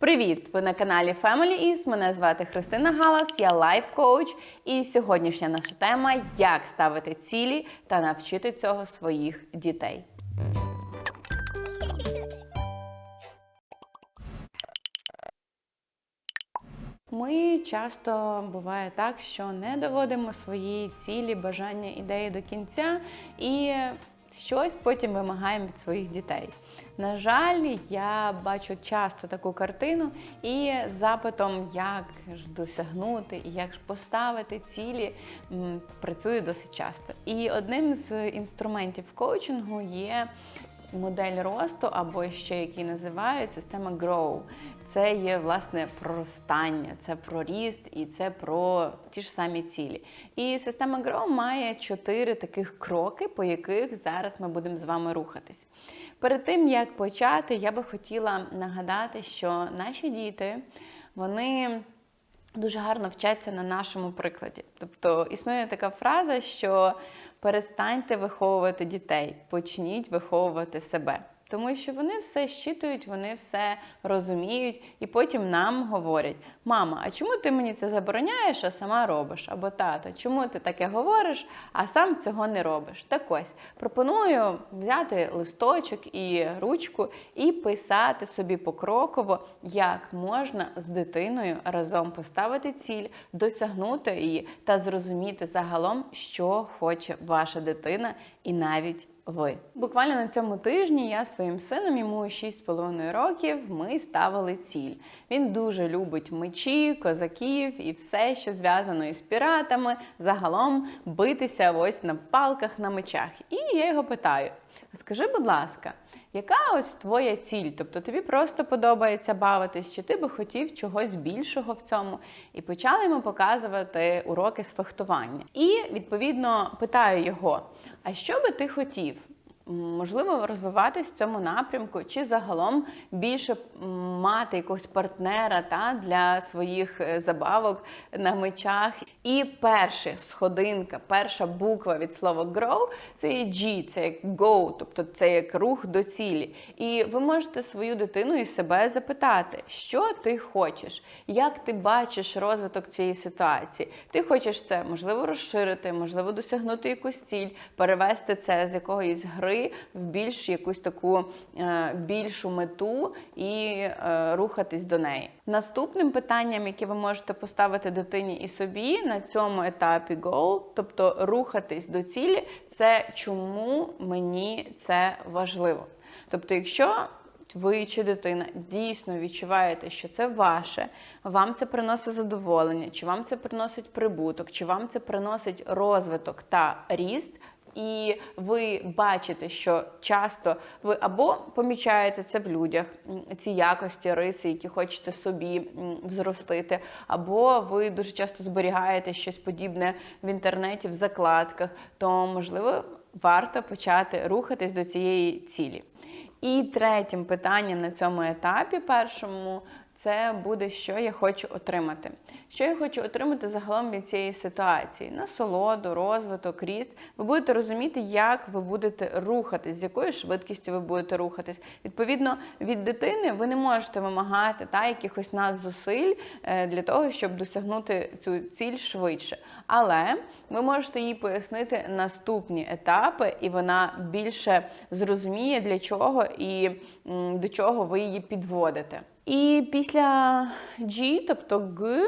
Привіт! Ви на каналі Family Is. Мене звати Христина Галас, я лайф-коуч. І сьогоднішня наша тема як ставити цілі та навчити цього своїх дітей. Ми часто буває так, що не доводимо свої цілі, бажання, ідеї до кінця і щось потім вимагаємо від своїх дітей. На жаль, я бачу часто таку картину і запитом, як ж досягнути і як ж поставити цілі, працюю досить часто. І одним з інструментів коучингу є модель росту, або ще який називають система GROW. Це є власне проростання, це про ріст і це про ті ж самі цілі. І система GROW має чотири таких кроки, по яких зараз ми будемо з вами рухатись. Перед тим як почати, я би хотіла нагадати, що наші діти вони дуже гарно вчаться на нашому прикладі. Тобто існує така фраза, що перестаньте виховувати дітей, почніть виховувати себе. Тому що вони все щитують, вони все розуміють, і потім нам говорять: мама, а чому ти мені це забороняєш, а сама робиш? Або тато, чому ти таке говориш, а сам цього не робиш? Так ось пропоную взяти листочок і ручку і писати собі покроково, як можна з дитиною разом поставити ціль, досягнути її та зрозуміти загалом, що хоче ваша дитина, і навіть ви. Буквально на цьому тижні я своїм сином, йому 6,5 років, ми ставили ціль. Він дуже любить мечі, козаків і все, що зв'язано із піратами, загалом битися ось на палках на мечах. І я його питаю: скажи, будь ласка. Яка ось твоя ціль? Тобто тобі просто подобається бавитись, чи ти би хотів чогось більшого в цьому? І почали йому показувати уроки з фехтування. І відповідно питаю його: а що би ти хотів? Можливо, розвиватись в цьому напрямку, чи загалом більше мати якогось партнера та для своїх е, забавок на мечах. І перша сходинка, перша буква від слова grow це є G, це як go, тобто це як рух до цілі. І ви можете свою дитину і себе запитати, що ти хочеш, як ти бачиш розвиток цієї ситуації. Ти хочеш це можливо розширити, можливо, досягнути якусь ціль, перевести це з якоїсь гри в більш якусь таку е, більшу мету і е, рухатись до неї. Наступним питанням, яке ви можете поставити дитині і собі на цьому етапі goal, тобто рухатись до цілі, це чому мені це важливо. Тобто, якщо ви чи дитина дійсно відчуваєте, що це ваше, вам це приносить задоволення, чи вам це приносить прибуток, чи вам це приносить розвиток та ріст, і ви бачите, що часто ви або помічаєте це в людях, ці якості, риси, які хочете собі взростити, або ви дуже часто зберігаєте щось подібне в інтернеті, в закладках, то можливо варто почати рухатись до цієї цілі. І третім питанням на цьому етапі, першому, це буде, що я хочу отримати. Що я хочу отримати загалом від цієї ситуації: насолоду, розвиток, ріст. Ви будете розуміти, як ви будете рухатись, з якою швидкістю ви будете рухатись. Відповідно, від дитини ви не можете вимагати та, якихось надзусиль е, для того, щоб досягнути цю ціль швидше. Але ви можете їй пояснити наступні етапи, і вона більше зрозуміє, для чого і до чого ви її підводите. І після G, тобто G,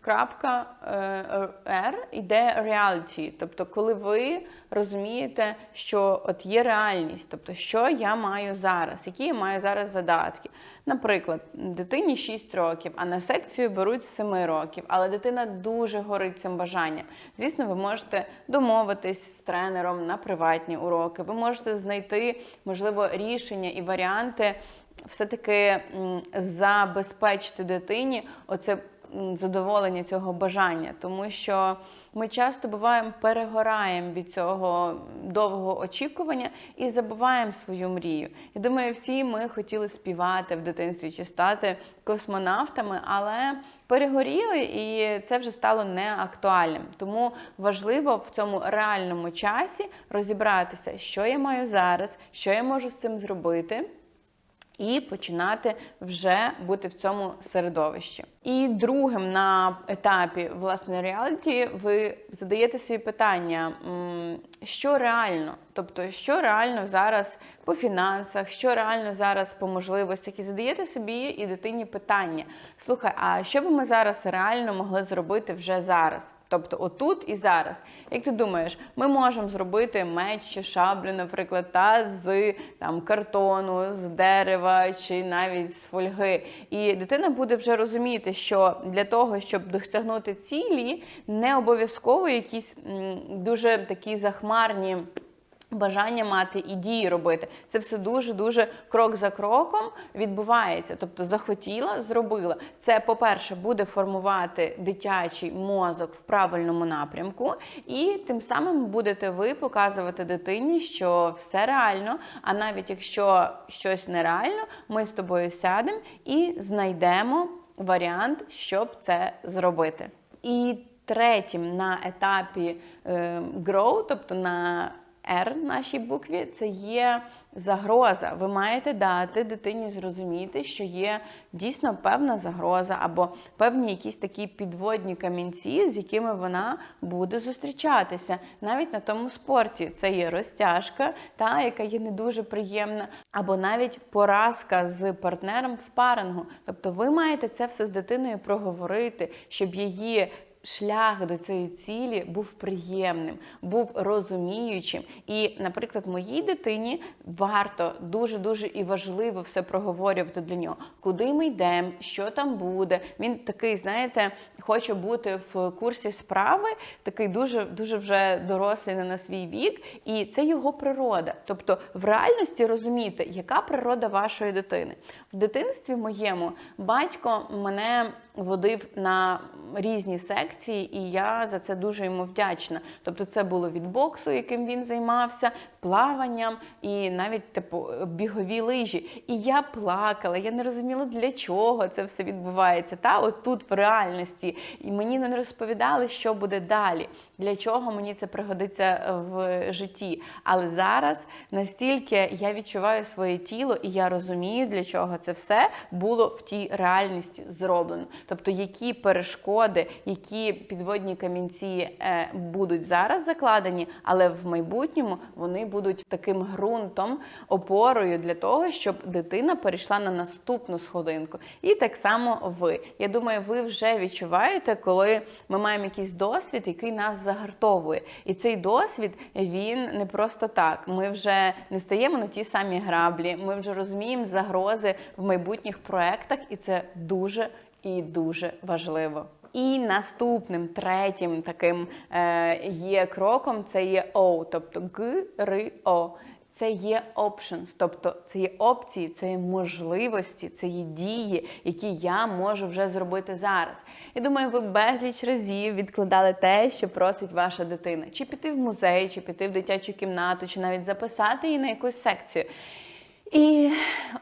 крапка е, R, йде reality, тобто коли ви розумієте, що от є реальність, тобто що я маю зараз, які я маю зараз задатки. Наприклад, дитині 6 років, а на секцію беруть 7 років, але дитина дуже горить цим бажанням. Звісно, ви можете домовитись з тренером на приватні уроки, ви можете знайти, можливо, рішення і варіанти все-таки забезпечити дитині оце задоволення цього бажання, тому що ми часто буваємо перегораємо від цього довгого очікування і забуваємо свою мрію. Я думаю, всі ми хотіли співати в дитинстві чи стати космонавтами, але перегоріли, і це вже стало неактуальним. Тому важливо в цьому реальному часі розібратися, що я маю зараз, що я можу з цим зробити і починати вже бути в цьому середовищі. І другим на етапі власне реаліті ви задаєте собі питання, що реально, тобто, що реально зараз по фінансах, що реально зараз по можливостях, і задаєте собі і дитині питання: слухай, а що би ми зараз реально могли зробити вже зараз? Тобто отут і зараз. Як ти думаєш, ми можемо зробити меч чи шаблю, наприклад, та з там картону, з дерева чи навіть з фольги. І дитина буде вже розуміти, що для того, щоб досягнути цілі, не обов'язково якісь дуже такі захмарні. Бажання мати і дії робити це все дуже дуже крок за кроком відбувається. Тобто захотіла, зробила. Це, по-перше, буде формувати дитячий мозок в правильному напрямку, і тим самим будете ви показувати дитині, що все реально. А навіть якщо щось нереально, ми з тобою сядемо і знайдемо варіант, щоб це зробити. І третім на етапі е, grow, тобто на R нашій букві це є загроза. Ви маєте дати дитині зрозуміти, що є дійсно певна загроза або певні якісь такі підводні камінці, з якими вона буде зустрічатися. Навіть на тому спорті це є розтяжка, та яка є не дуже приємна, або навіть поразка з партнером в спарингу. Тобто, ви маєте це все з дитиною проговорити, щоб її шлях до цієї цілі був приємним, був розуміючим. І, наприклад, моїй дитині варто дуже дуже і важливо все проговорювати для нього, куди ми йдемо, що там буде. Він такий, знаєте, хоче бути в курсі справи, такий дуже дуже вже дорослий на свій вік, і це його природа. Тобто, в реальності розуміти, яка природа вашої дитини. В дитинстві моєму батько мене водив на різні секції, і я за це дуже йому вдячна. Тобто, це було від боксу, яким він займався, плаванням і навіть типу бігові лижі. І я плакала, я не розуміла, для чого це все відбувається. Та от тут в реальності, і мені не розповідали, що буде далі, для чого мені це пригодиться в житті. Але зараз настільки я відчуваю своє тіло, і я розумію, для чого це все було в тій реальності зроблено. Тобто, які перешкоди, які підводні камінці е, будуть зараз закладені, але в майбутньому вони будуть таким ґрунтом, опорою для того, щоб дитина перейшла на наступну сходинку. І так само ви. Я думаю, ви вже відчуваєте, коли ми маємо якийсь досвід, який нас загартовує. І цей досвід він не просто так. Ми вже не стаємо на ті самі граблі, ми вже розуміємо загрози в майбутніх проектах, і це дуже і дуже важливо. І наступним третім таким е, є кроком це є O, тобто Г, Р, О. Це є options, тобто це є опції, це є можливості, це є дії, які я можу вже зробити зараз. Я думаю, ви безліч разів відкладали те, що просить ваша дитина, чи піти в музей, чи піти в дитячу кімнату, чи навіть записати її на якусь секцію. І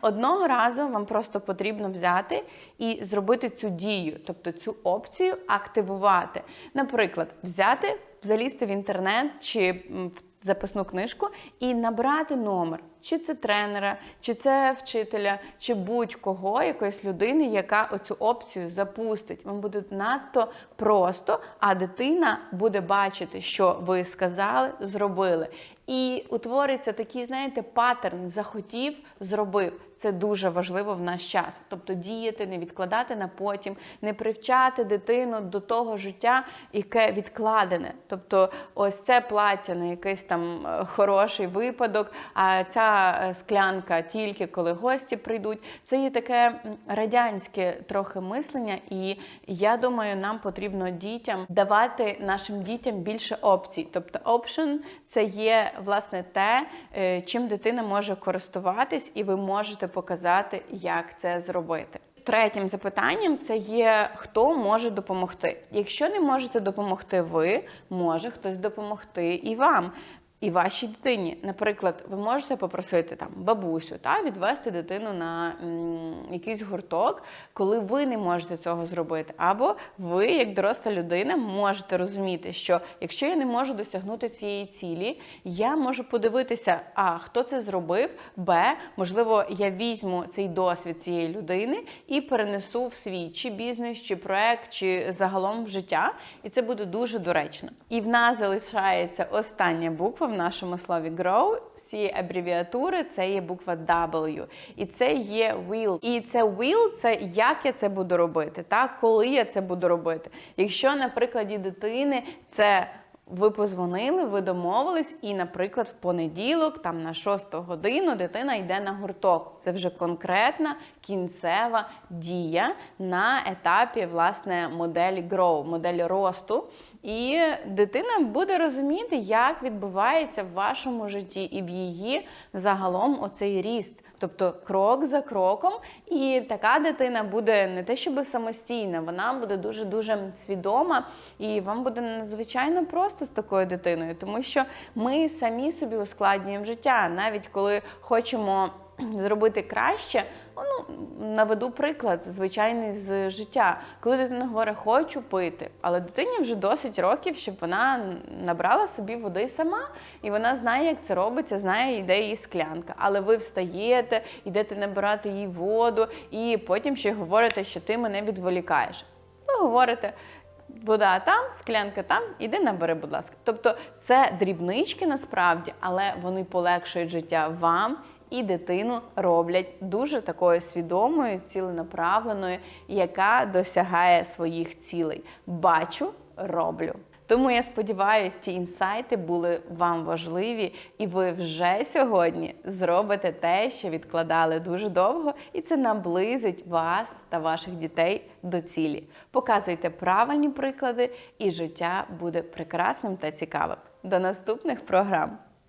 одного разу вам просто потрібно взяти і зробити цю дію, тобто цю опцію активувати. Наприклад, взяти, залізти в інтернет чи в записну книжку і набрати номер. Чи це тренера, чи це вчителя, чи будь-кого, якоїсь людини, яка оцю опцію запустить. Вам буде надто просто, а дитина буде бачити, що ви сказали, зробили. І утвориться такий, знаєте, паттерн захотів, зробив. Це дуже важливо в наш час. Тобто діяти, не відкладати на потім, не привчати дитину до того життя, яке відкладене. Тобто, ось це плаття на якийсь там е, хороший випадок, а ця е, склянка тільки коли гості прийдуть. Це є таке радянське трохи мислення, і я думаю, нам потрібно дітям давати нашим дітям більше опцій. Тобто, option – це є власне те, е, чим дитина може користуватись, і ви можете показати, як це зробити. Третім запитанням це є хто може допомогти. Якщо не можете допомогти ви, може хтось допомогти і вам. І вашій дитині. Наприклад, ви можете попросити там бабусю та відвести дитину на м, якийсь гурток, коли ви не можете цього зробити. Або ви, як доросла людина, можете розуміти, що якщо я не можу досягнути цієї цілі, я можу подивитися, а хто це зробив, б, можливо, я візьму цей досвід цієї людини і перенесу в свій чи бізнес, чи проект, чи загалом в життя, і це буде дуже доречно. І в нас залишається остання буква нашому слові grow. З абревіатури це є буква W. І це є will. І це will – це як я це буду робити, так? коли я це буду робити. Якщо на прикладі дитини це ви позвонили, ви домовились, і, наприклад, в понеділок, там на 6 годину, дитина йде на гурток. Це вже конкретна кінцева дія на етапі власне моделі grow, моделі росту. І дитина буде розуміти, як відбувається в вашому житті і в її загалом оцей ріст. Тобто крок за кроком, і така дитина буде не те, щоб самостійна, вона буде дуже дуже свідома, і вам буде надзвичайно просто з такою дитиною, тому що ми самі собі ускладнюємо життя, навіть коли хочемо зробити краще. Ну, наведу приклад звичайний з життя. Коли дитина говорить, хочу пити, але дитині вже досить років, щоб вона набрала собі води сама, і вона знає, як це робиться, знає, де її склянка. Але ви встаєте, йдете набирати їй воду, і потім ще говорите, що ти мене відволікаєш. Ви говорите. Вода там, склянка там, іди набери, будь ласка. Тобто це дрібнички насправді, але вони полегшують життя вам і дитину роблять дуже такою свідомою, ціленаправленою, яка досягає своїх цілей. Бачу, роблю. Тому я сподіваюся, ці інсайти були вам важливі, і ви вже сьогодні зробите те, що відкладали дуже довго, і це наблизить вас та ваших дітей до цілі. Показуйте правильні приклади, і життя буде прекрасним та цікавим. До наступних програм!